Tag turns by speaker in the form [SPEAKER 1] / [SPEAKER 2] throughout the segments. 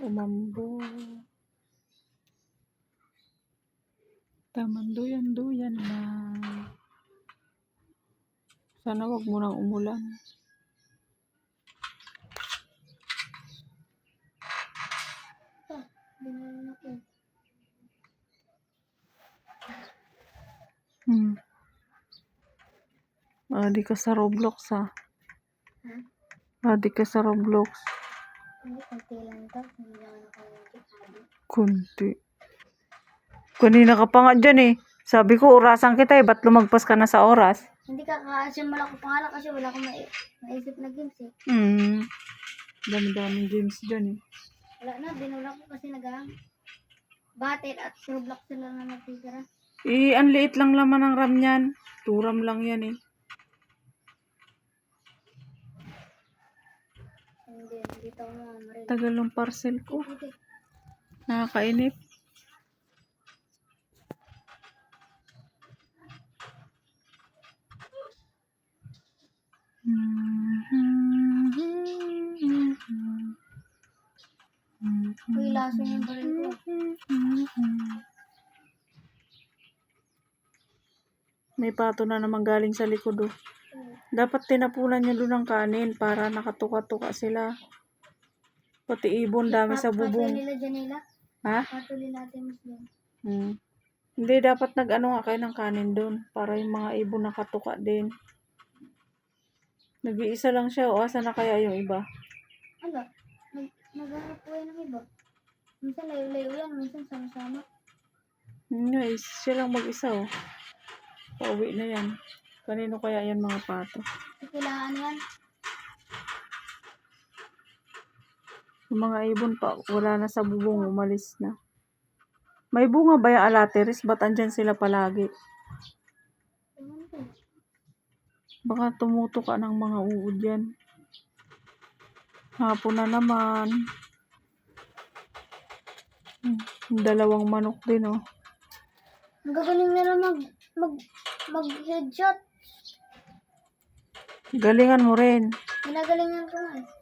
[SPEAKER 1] Umambo. Tamanduyan-duyan na. Sana wag mo nang umulan.
[SPEAKER 2] Ah, binalan ako.
[SPEAKER 1] Hmm. Adi ka sa Roblox ah.
[SPEAKER 2] Ha?
[SPEAKER 1] Adi ka sa Roblox.
[SPEAKER 2] Hindi, konti lang to. Hindi naman ako nagkakabi.
[SPEAKER 1] Kunti. Kanina ka pa nga dyan eh. Sabi ko, orasan kita eh. Ba't lumagpas ka na sa oras?
[SPEAKER 2] Hindi ka kasimula ko pangalan kasi wala akong mai maisip na games eh.
[SPEAKER 1] Hmm. Dami-daming games dyan eh.
[SPEAKER 2] Wala na, binula ko kasi nagang battle at Roblox sila na natitira.
[SPEAKER 1] Eh, ang liit lang laman ng RAM niyan. Turam lang yan eh.
[SPEAKER 2] Hindi, dito ako mamamaril.
[SPEAKER 1] Tagal ng parcel ko. Nakakainip.
[SPEAKER 2] Uy, laso yung baril ko.
[SPEAKER 1] May pato na naman galing sa likod oh. Dapat tinapunan nyo doon ng kanin para nakatuka-tuka sila. Pati ibon dami sa bubong.
[SPEAKER 2] nila dyan nila.
[SPEAKER 1] Ha?
[SPEAKER 2] Patuloy natin dyan.
[SPEAKER 1] Hmm. Hindi, dapat nag-ano nga kayo ng kanin doon para yung mga ibon nakatuka din. Nag-iisa lang siya. O, asa na kaya yung iba?
[SPEAKER 2] Ano? Nag naghanap po ng iba. Minsan layo-layo yan, minsan sama-sama.
[SPEAKER 1] Yun is, siya lang mag-isa oh. Pauwi na yan. Kanino kaya yan mga pato?
[SPEAKER 2] Kailangan yan.
[SPEAKER 1] Yung mga ibon pa, wala na sa bubong, umalis na. May bunga ba yung alateris? Ba't andyan sila palagi? Baka tumuto ka ng mga uod yan. Hapon na naman. Hmm, dalawang manok din oh.
[SPEAKER 2] Ang gagaling nila mag, mag, mag headshot.
[SPEAKER 1] Galingan mo rin.
[SPEAKER 2] Ginagalingan ko nga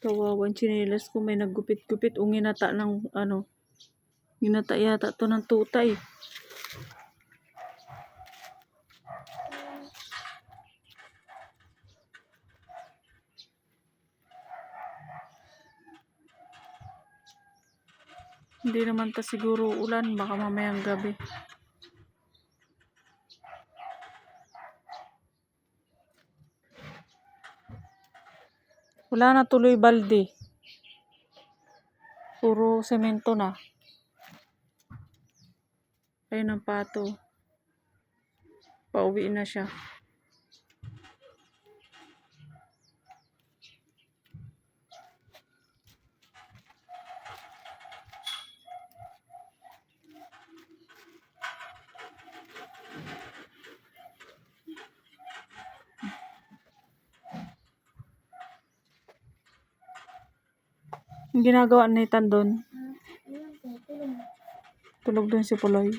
[SPEAKER 1] Kawawan chinelas ko may naggupit-gupit o nginata ng ano. Ginata yata to ng tutay. Hindi naman ta siguro ulan, baka mamayang gabi. Wala na tuloy balde. Puro semento na. Ayun ang pato. Pauwi na siya. Ginagawa ni Nathan doon, tulog doon si Puloy.